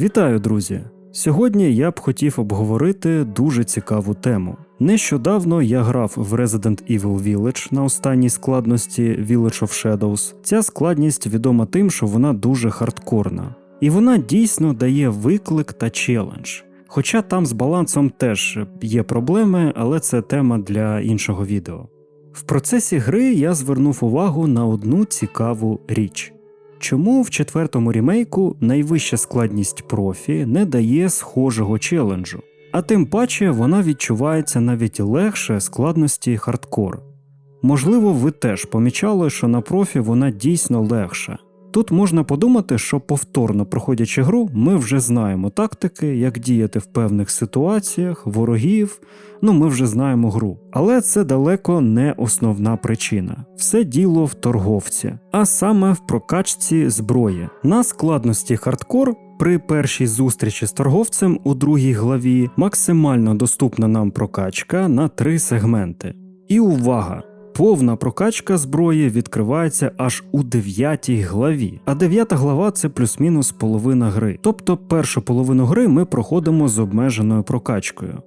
Вітаю, друзі! Сьогодні я б хотів обговорити дуже цікаву тему. Нещодавно я грав в Resident Evil Village на останній складності Village of Shadows. Ця складність відома тим, що вона дуже хардкорна. І вона дійсно дає виклик та челендж. Хоча там з балансом теж є проблеми, але це тема для іншого відео. В процесі гри я звернув увагу на одну цікаву річ. Чому в четвертому рімейку найвища складність профі не дає схожого челенджу, а тим паче вона відчувається навіть легше складності хардкор. Можливо, ви теж помічали, що на профі вона дійсно легша. Тут можна подумати, що повторно проходячи гру, ми вже знаємо тактики, як діяти в певних ситуаціях, ворогів, ну ми вже знаємо гру. Але це далеко не основна причина. Все діло в торговці, а саме в прокачці зброї. На складності хардкор. При першій зустрічі з торговцем у другій главі максимально доступна нам прокачка на три сегменти. І увага! Повна прокачка зброї відкривається аж у 9 главі, а 9 глава це плюс-мінус половина гри. Тобто першу половину гри ми проходимо з обмеженою прокачкою.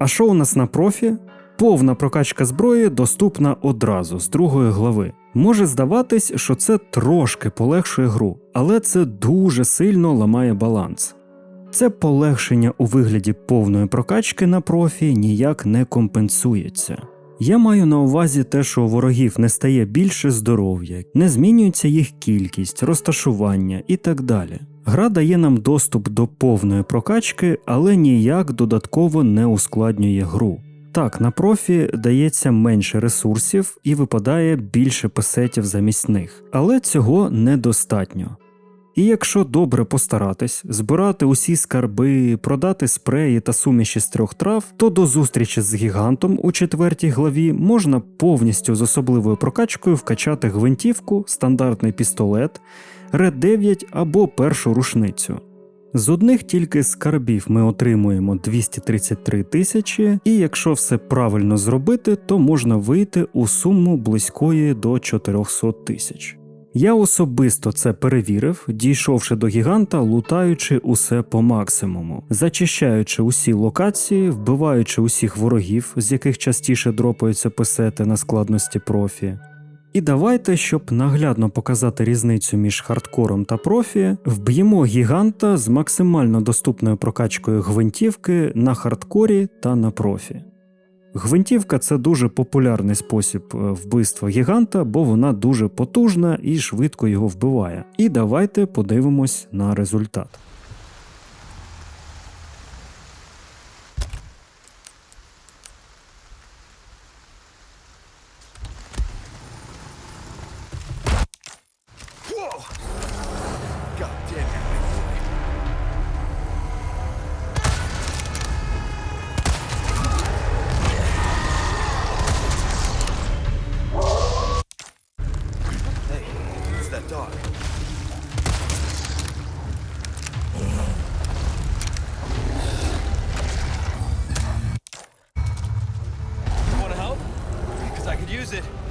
А що у нас на профі? Повна прокачка зброї доступна одразу з другої глави. Може здаватись, що це трошки полегшує гру, але це дуже сильно ламає баланс. Це полегшення у вигляді повної прокачки на профі ніяк не компенсується. Я маю на увазі те, що у ворогів не стає більше здоров'я, не змінюється їх кількість, розташування і так далі. Гра дає нам доступ до повної прокачки, але ніяк додатково не ускладнює гру. Так, на профі дається менше ресурсів і випадає більше песетів замість них, але цього недостатньо. І якщо добре постаратись, збирати усі скарби, продати спреї та суміші з трьох трав, то до зустрічі з гігантом у четвертій главі можна повністю з особливою прокачкою вкачати гвинтівку, стандартний пістолет, Ред 9 або першу рушницю. З одних тільки скарбів ми отримуємо 233 тисячі, і якщо все правильно зробити, то можна вийти у суму близької до 400 тисяч. Я особисто це перевірив, дійшовши до гіганта, лутаючи усе по максимуму, зачищаючи усі локації, вбиваючи усіх ворогів, з яких частіше дропаються песети на складності профі. І давайте, щоб наглядно показати різницю між хардкором та профі, вб'ємо гіганта з максимально доступною прокачкою гвинтівки на хардкорі та на профі. Гвинтівка це дуже популярний спосіб е, вбивства гіганта, бо вона дуже потужна і швидко його вбиває. І давайте подивимось на результат. Use it.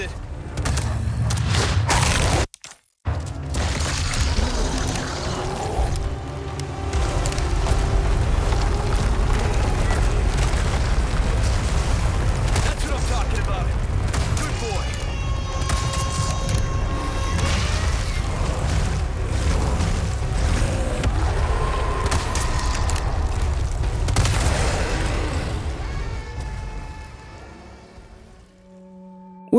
It.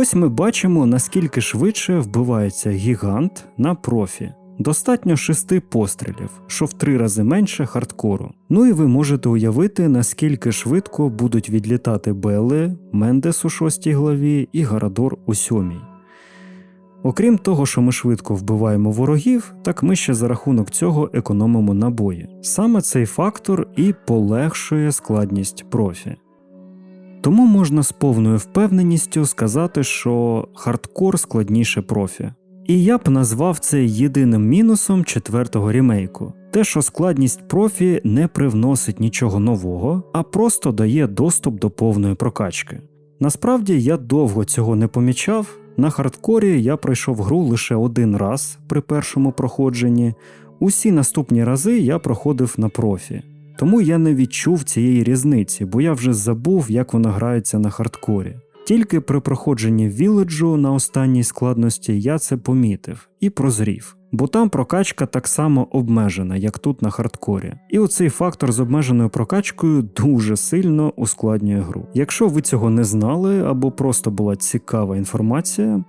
Ось ми бачимо, наскільки швидше вбивається гігант на профі. Достатньо шести пострілів, що в три рази менше хардкору. Ну і ви можете уявити, наскільки швидко будуть відлітати Белли, Мендес у шостій главі і Гарадор у сьомій. Окрім того, що ми швидко вбиваємо ворогів, так ми ще за рахунок цього економимо набої. Саме цей фактор і полегшує складність профі. Тому можна з повною впевненістю сказати, що хардкор складніше профі. І я б назвав це єдиним мінусом четвертого рімейку. Те, що складність профі не привносить нічого нового, а просто дає доступ до повної прокачки. Насправді я довго цього не помічав. На хардкорі я пройшов гру лише один раз при першому проходженні. Усі наступні рази я проходив на профі. Тому я не відчув цієї різниці, бо я вже забув, як вона грається на хардкорі. Тільки при проходженні віледжу на останній складності я це помітив і прозрів, бо там прокачка так само обмежена, як тут на хардкорі. І оцей фактор з обмеженою прокачкою дуже сильно ускладнює гру. Якщо ви цього не знали або просто була цікава інформація,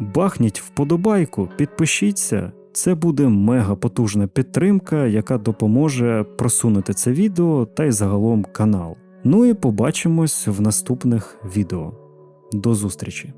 бахніть вподобайку, підпишіться. Це буде мега потужна підтримка, яка допоможе просунути це відео та й загалом канал. Ну і побачимось в наступних відео. До зустрічі!